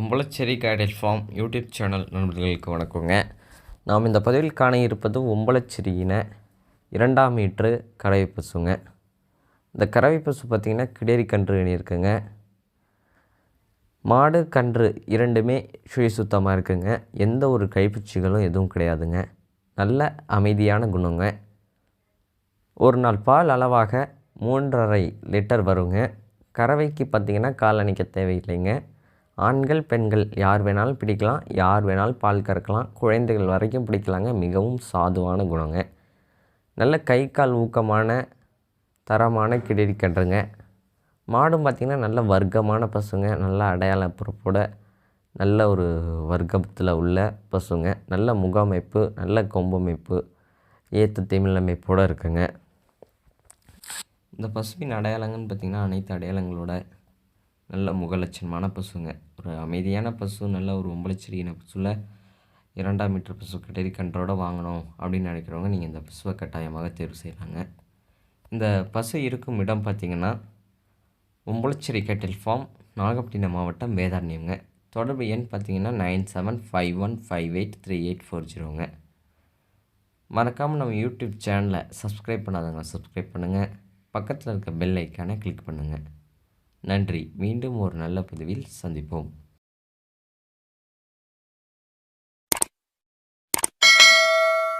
உம்பளச்சேரி கைடல் farm YouTube channel நண்பர்களுக்கு வணக்கங்க. நாம் இந்த பதிவில் காண இருப்பது உம்பளச்சேரியின இரண்டாம் மீட்ரு கறவை பசுங்க. இந்த கறவை பசு பார்த்திங்கன்னா கிடேரி கன்று இருக்குங்க மாடு கன்று இரண்டுமே சுய சுத்தமாக இருக்குங்க. எந்த ஒரு கைப்பூச்சிகளும் எதுவும் கிடையாதுங்க. நல்ல அமைதியான குணங்க. ஒரு நாள் பால் அளவாக மூன்றரை லிட்டர் வருங்க. கறவைக்கு பார்த்திங்கன்னா கால் அணிக்க தேவையில்லைங்க. ஆண்கள் பெண்கள் யார் வேணாலும் பிடிக்கலாம் யார் வேணாலும் பால் கறக்கலாம் குழந்தைகள் வரைக்கும் பிடிக்கலாங்க. மிகவும் சாதுவான குணங்க. நல்ல கை கால் ஊக்கமான தரமான கிடரி கன்றுங்க மாடும் பார்த்திங்கன்னா நல்ல வர்க்கமான பசுங்க. நல்ல அடையாள பொறுப்போட நல்ல ஒரு வர்க்கத்தில் உள்ள பசுங்க. நல்ல முகமைப்பு நல்ல கொம்பமைப்பு ஏற்ற தமிழ் அமைப்போடு இருக்குங்க. இந்த பசுவின் அடையாளங்கள்னு பார்த்திங்கன்னா அனைத்து அடையாளங்களோட நல்ல முகலட்சணமான பசுங்க ஒரு அமைதியான பசு நல்ல ஒரு ஒம்பளச்செடியின பசுவில் இரண்டாம் மீட்டர் பசு கிட்டரி கன்றோட வாங்கணும் அப்படின்னு நினைக்கிறவங்க நீங்கள் இந்த பசுவை கட்டாயமாக தேர்வு செய்கிறாங்க இந்த பசு இருக்கும் இடம் பார்த்திங்கன்னா ஒம்பளச்சேரி கேட்டில் ஃபார்ம் நாகப்பட்டினம் மாவட்டம் வேதாரண்யங்க தொடர்பு எண் பார்த்தீங்கன்னா nine seven five one five eight three eight four ஜீரோங்க. மறக்காமல் நம்ம யூடியூப் சேனலை சப்ஸ்கிரைப் பண்ணாதவங்க சப்ஸ்கிரைப் பண்ணுங்கள் பக்கத்தில் இருக்க பெல் ஐக்கானை கிளிக் பண்ணுங்கள் நன்றி. மீண்டும் ஒரு நல்ல பதிவில் சந்திப்போம்.